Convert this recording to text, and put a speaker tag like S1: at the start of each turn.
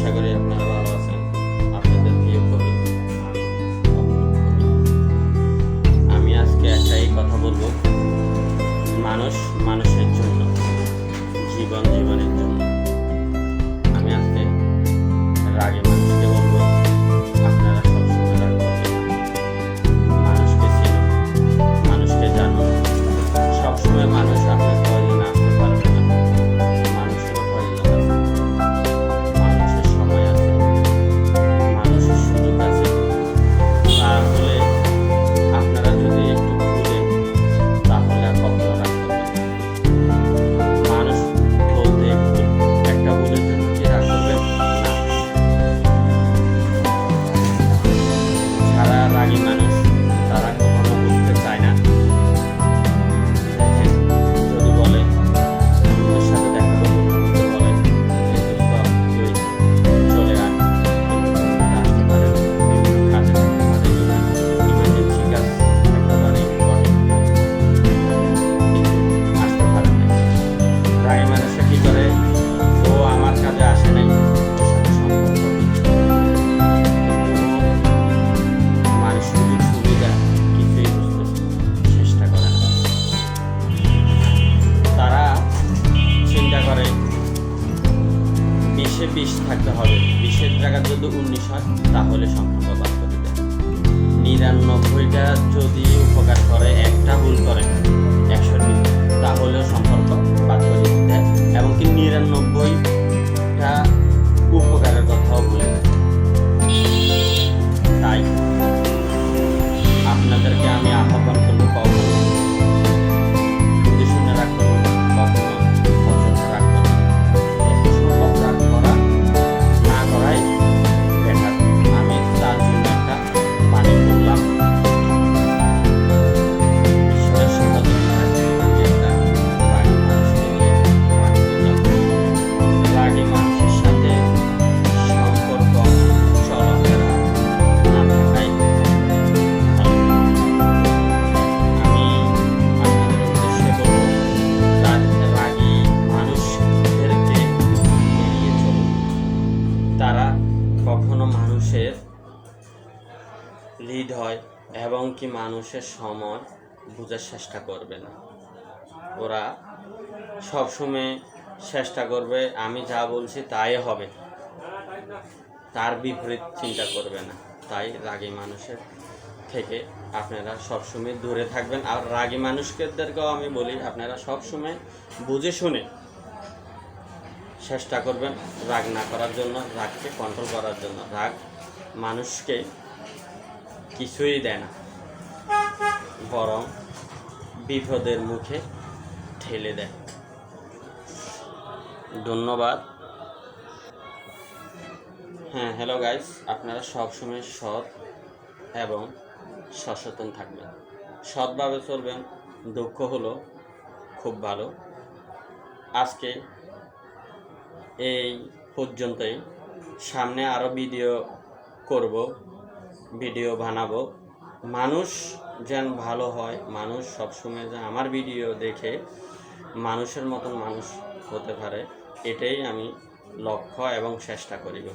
S1: আশা করি আপনারা বিশে থাকতে হবে। বিশের জায়গায় যদি উনিশ হয়, তাহলে সংখ্যা বাদ করে দেয় নিরানব্বইটা যদি উপকার করে, একটা ভুল করে একশো তাহলেও সম্পর্ক কখনো মানুষের লিড হয় এবং কি মানুষের সময় বোঝার চেষ্টা করবে না। ওরা সবসময় চেষ্টা করবে, আমি যা বলছি তাই হবে। তার বিপরীত চিন্তা করবে না। তাই রাগী মানুষের থেকে আপনারা সবসময় দূরে থাকবেন। আর রাগী মানুষদেরকেও আমি বলি, আপনারা সবসময় বুঝে শুনে চেষ্টা করবেন রাগ না করার জন্য, রাগকে কন্ট্রোল করার জন্য। রাগ মানুষকে কিছুই দেয় না, বরং বিপদের মুখে ঠেলে দেয়। ধন্যবাদ। হ্যাঁ হ্যালো গাইস আপনারা সবসময় সৎ এবং সচেতন থাকবেন। সৎভাবে চলবেন, দুঃখ হলো খুব ভালো। আজকে এই পর্যন্তই। সামনে আরও ভিডিও করব, ভিডিও বানাবো। মানুষ যেন ভালো হয়, মানুষ সবসময় যে আমার ভিডিও দেখে, মানুষের মতন মানুষ হতে পারে, এটাই আমি লক্ষ্য এবং চেষ্টা করিব।